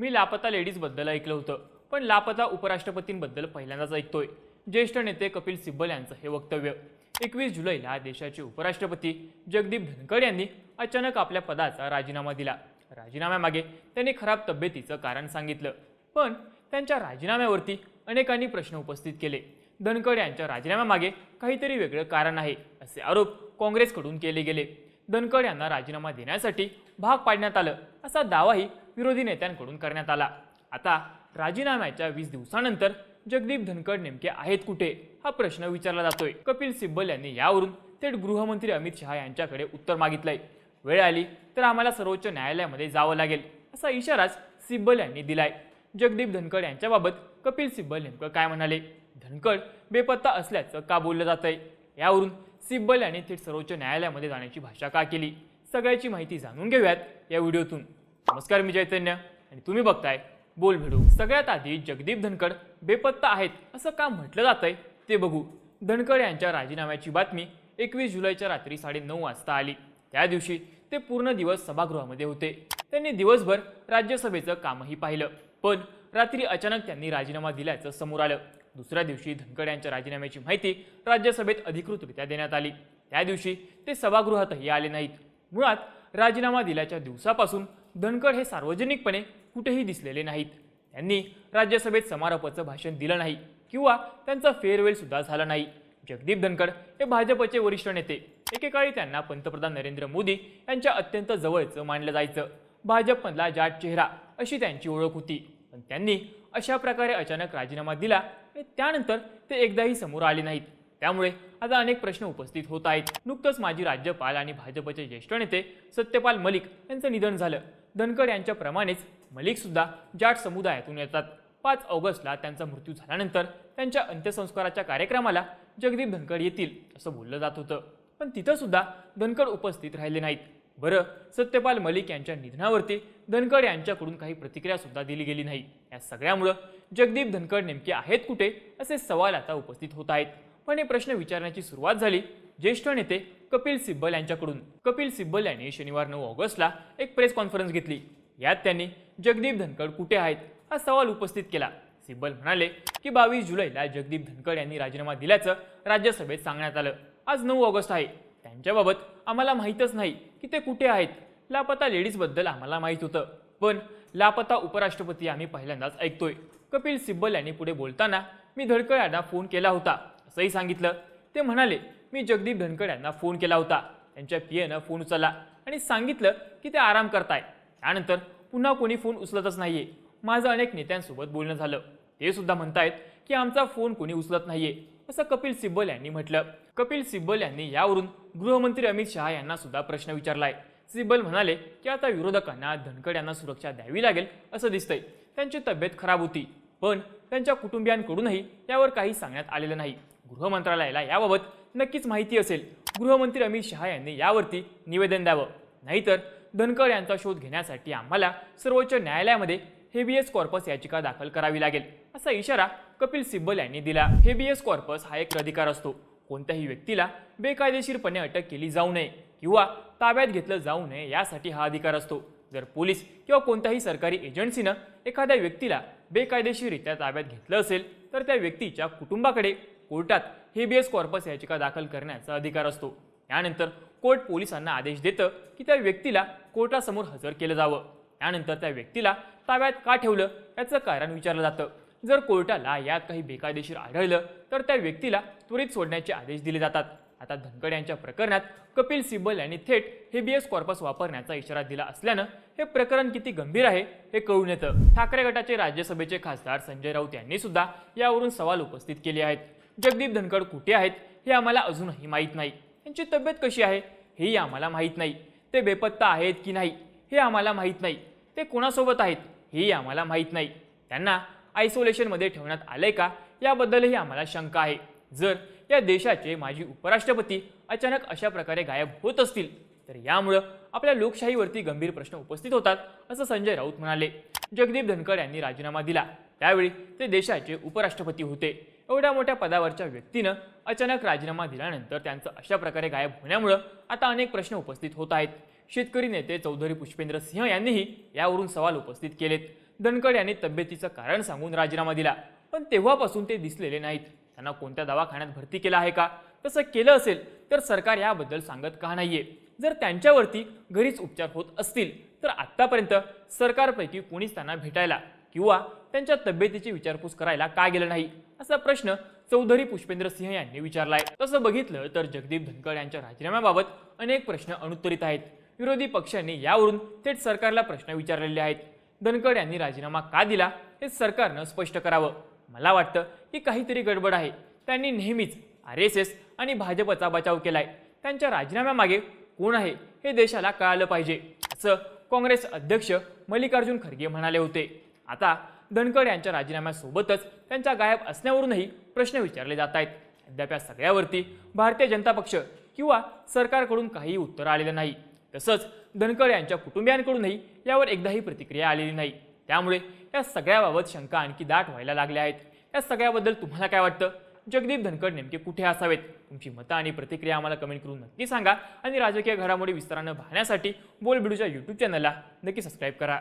मी लापता लेडीजबद्दल ऐकलं होतं पण लापता उपराष्ट्रपतींबद्दल पहिल्यांदाच ऐकतोय. ज्येष्ठ नेते कपिल सिब्बल यांचं हे वक्तव्य. एकवीस जुलैला देशाचे उपराष्ट्रपती जगदीप धनखड यांनी अचानक आपल्या पदाचा राजीनामा दिला. राजीनाम्यामागे त्यांनी खराब तब्येतीचं कारण सांगितलं पण त्यांच्या राजीनाम्यावरती अनेकांनी प्रश्न उपस्थित केले. धनखड यांच्या राजीनाम्यामागे काहीतरी वेगळं कारण आहे असे आरोप काँग्रेसकडून केले गेले. धनखड यांना राजीनामा देण्यासाठी भाग पाडण्यात आलं असा दावाही विरोधी नेत्यांकडून करण्यात आला. आता राजीनाम्याच्या वीस दिवसानंतर जगदीप धनखड नेमके आहेत कुठे हा प्रश्न विचारला जातोय. कपिल सिब्बल यांनी यावरून थेट गृहमंत्री अमित शहा यांच्याकडे उत्तर मागितलंय. वेळ आली तर आम्हाला सर्वोच्च न्यायालयामध्ये जावं लागेल असा इशाराच सिब्बल यांनी दिलाय. जगदीप धनखड यांच्याबाबत कपिल सिब्बल नेमकं काय म्हणाले? धनखड बेपत्ता असल्याचं का बोललं जातंय? यावरून सिब्बल यांनी थेट सर्वोच्च न्यायालयामध्ये जाण्याची भाषा का केली? सगळ्याची माहिती जाणून घेऊयात या व्हिडिओतून. नमस्कार मी चैतन्य आणि तुम्ही बघताय बोल भिडू. सगळ्यात आधी जगदीप धनखड बेपत्ता आहेत असं का म्हटलं जातंय ते बघू. धनखड यांच्या राजीनाम्याची बातमी एकवीस जुलैच्या रात्री साडेनऊ वाजता आली. त्या दिवशी ते पूर्ण दिवस सभागृहामध्ये होते. त्यांनी दिवसभर राज्यसभेचं कामही पाहिलं. पण रात्री अचानक त्यांनी राजीनामा दिल्याचं समोर आलं. दुसऱ्या दिवशी धनखड यांच्या राजीनाम्याची माहिती राज्यसभेत अधिकृतरित्या देण्यात आली. त्या दिवशी ते सभागृहातही आले नाहीत. मुळात राजीनामा दिल्याच्या दिवसापासून धनखड हे सार्वजनिकपणे कुठेही दिसलेले नाहीत. त्यांनी राज्यसभेत समारोपाचं भाषण दिलं नाही किंवा त्यांचा फेअरवेलसुद्धा झाला नाही. जगदीप धनखड हे भाजपचे वरिष्ठ नेते. एकेकाळी त्यांना पंतप्रधान नरेंद्र मोदी यांच्या अत्यंत जवळचं मानलं जायचं. भाजपमधला जाट चेहरा अशी त्यांची ओळख होती. पण त्यांनी अशा प्रकारे अचानक राजीनामा दिला आणि त्यानंतर ते एकदाही समोर आले नाहीत. त्यामुळे आता अनेक प्रश्न उपस्थित होत आहेत. नुकतंच माजी राज्यपाल आणि भाजपचे ज्येष्ठ नेते सत्यपाल मलिक यांचं निधन झालं. धनकड यांच्याप्रमाणेच मलिकसुद्धा जाट समुदायातून येतात. पाच ऑगस्टला त्यांचा मृत्यू झाल्यानंतर त्यांच्या अंत्यसंस्काराच्या कार्यक्रमाला जगदीप धनकड येतील असं बोललं जात होतं. पण तिथंसुद्धा धनकड उपस्थित राहिले नाहीत. बरं सत्यपाल मलिक यांच्या निधनावरती धनकड यांच्याकडून काही प्रतिक्रियासुद्धा दिली गेली नाही. या सगळ्यामुळं जगदीप धनकड नेमके आहेत कुठे असे सवाल आता उपस्थित होत आहेत. पण हे प्रश्न विचारण्याची सुरुवात झाली. ज्येष्ठ नेते कपिल सिब्बल यांच्याकडून. कपिल सिब्बल यांनी शनिवार नऊ ऑगस्टला एक प्रेस कॉन्फरन्स घेतली. यात त्यांनी जगदीप धनखड कुठे आहेत? हा सवाल उपस्थित केला. सिब्बल म्हणाले की बावीस जुलैला जगदीप धनखड यांनी राजीनामा दिल्याचं राज्यसभेत सांगण्यात आलं. आज नऊ ऑगस्ट आहे. त्यांच्याबाबत आम्हाला माहीतच नाही की ते कुठे आहेत. लापता लेडीजबद्दल आम्हाला माहीत होतं. पण लापता उपराष्ट्रपती आम्ही पहिल्यांदाच ऐकतोय. कपिल सिब्बल यांनी पुढे बोलताना मी धडकड यांना फोन केला होता. असंही सांगितलं. ते म्हणाले मी जगदीप धनखड यांना फोन केला होता. त्यांच्या पियेनं फोन उचलला आणि सांगितलं की ते आराम करताय. त्यानंतर पुन्हा कोणी फोन उचलतच नाहीये. माझं अनेक नेत्यांसोबत बोलणं झालं. ते सुद्धा म्हणतायत की आमचा फोन कोणी उचलत नाहीये असं कपिल सिब्बल यांनी म्हटलं. कपिल सिब्बल यांनी यावरून गृहमंत्री अमित शहा यांना सुद्धा प्रश्न विचारलाय. सिब्बल म्हणाले की आता विरोधकांना धनखड यांना सुरक्षा द्यावी लागेल असं दिसतंय. त्यांची तब्येत खराब होती पण त्यांच्या कुटुंबियांकडूनही यावर काही सांगण्यात आलेलं नाही. गृहमंत्रालयाला याबाबत नक्कीच माहिती असेल. गृहमंत्री अमित शहा यांनी यावरती निवेदन द्यावं. नाहीतर धनकर यांचा शोध घेण्यासाठी आम्हाला सर्वोच्च न्यायालयामध्ये हेबियस कॉर्पस याचिका दाखल करावी लागेल असा इशारा कपिल सिब्बल यांनी दिला. हेबियस कॉर्पस हा एक अधिकार असतो. कोणत्याही व्यक्तीला बेकायदेशीरपणे अटक केली जाऊ नये किंवा ताब्यात घेतलं जाऊ नये यासाठी हा अधिकार असतो. जर पोलीस किंवा कोणत्याही सरकारी एजन्सीनं एखाद्या व्यक्तीला बेकायदेशीररित्या ताब्यात घेतलं असेल तर त्या व्यक्तीच्या कुटुंबाकडे कोर्टात हेबियस कॉर्पस याचिका दाखल करण्याचा अधिकार असतो. यानंतर कोर्ट पोलिसांना आदेश देतं की त्या व्यक्तीला कोर्टासमोर हजर केलं जावं. त्यानंतर त्या व्यक्तीला ताब्यात का ठेवलं याचं कारण विचारलं जातं. जर कोर्टाला यात काही बेकायदेशीर आढळलं तर त्या व्यक्तीला त्वरित सोडण्याचे आदेश दिले जातात. आता धनखड यांच्या प्रकरणात कपिल सिब्बल यांनी थेट हेबियस कॉर्पस वापरण्याचा इशारा दिला असल्यानं हे प्रकरण किती गंभीर आहे हे कळून येतं. ठाकरे गटाचे राज्यसभेचे खासदार संजय राऊत यांनी सुद्धा यावरून सवाल उपस्थित केले आहेत. जगदीप धनखड कुठे आहेत हे आम्हाला अजूनही माहीत नाही. त्यांची तब्येत कशी आहे हेही आम्हाला माहीत नाही. ते बेपत्ता आहेत की नाही हे आम्हाला माहीत नाही. ते कोणासोबत आहेत हेही आम्हाला माहीत नाही. त्यांना आयसोलेशनमध्ये ठेवण्यात आलंय का याबद्दलही आम्हाला शंका आहे. जर या देशाचे माजी उपराष्ट्रपती अचानक अशा प्रकारे गायब होत असतील तर यामुळं आपल्या लोकशाहीवरती गंभीर प्रश्न उपस्थित होतात असं संजय राऊत म्हणाले. जगदीप धनखड यांनी राजीनामा दिला. त्यावेळी ते देशाचे उपराष्ट्रपती होते. एवढ्या मोठ्या पदावरच्या व्यक्तीनं अचानक राजीनामा दिल्यानंतर त्यांचं अशा प्रकारे गायब होण्यामुळं आता अनेक प्रश्न उपस्थित होत आहेत. शेतकरी नेते चौधरी पुष्पेंद्र सिंह यांनीही यावरून सवाल उपस्थित केलेत. धनखड यांनी तब्येतीचं कारण सांगून राजीनामा दिला. पण तेव्हापासून ते दिसलेले नाहीत. त्यांना कोणत्या दवाखान्यात भरती केला आहे का? तसं केलं असेल तर सरकार याबद्दल सांगत का नाहीये? जर त्यांच्यावरती घरीच उपचार होत असतील तर आत्तापर्यंत सरकारपैकी कोणीच त्यांना भेटायला किंवा त्यांच्या तब्येतीची विचारपूस करायला का गेलं नाही? असा प्रश्न चौधरी पुष्पेंद्र सिंह यांनी विचारलाय. तसं बघितलं तर जगदीप धनखड यांच्या राजीनाम्याबाबत अनेक प्रश्न अनुत्तरित आहेत. विरोधी पक्षांनी यावरून थेट सरकारला प्रश्न विचारलेले आहेत. धनखड यांनी राजीनामा का दिला हे सरकारनं स्पष्ट करावं. मला वाटतं की काहीतरी गडबड आहे. त्यांनी नेहमीच आर एस एस आणि भाजपचा बचाव केलाय. त्यांच्या राजीनाम्यामागे कोण आहे हे देशाला कळालं पाहिजे असं काँग्रेस अध्यक्ष मल्लिकार्जुन खरगे म्हणाले होते. आता धनखड यांच्या राजीनाम्यासोबतच त्यांच्या गायब असण्यावरूनही प्रश्न विचारले जात आहेत. अद्याप या सगळ्यावरती भारतीय जनता पक्ष किंवा सरकारकडून काहीही उत्तर आलेलं नाही. तसंच धनखड यांच्या कुटुंबियांकडूनही यावर एकदाही प्रतिक्रिया आलेली नाही. त्यामुळे या सगळ्याबाबत शंका आणखी दाट व्हायला लागल्या आहेत. या सगळ्याबद्दल तुम्हाला काय वाटतं? जगदीप धनखड नेमके कुठे असावेत? तुमची मतं आणि प्रतिक्रिया आम्हाला कमेंट करून नक्की सांगा आणि राजकीय घडामोडी विस्तारानं पाहण्यासाठी बोलबिडूच्या यूट्यूब चॅनलला नक्की सबस्क्राईब करा.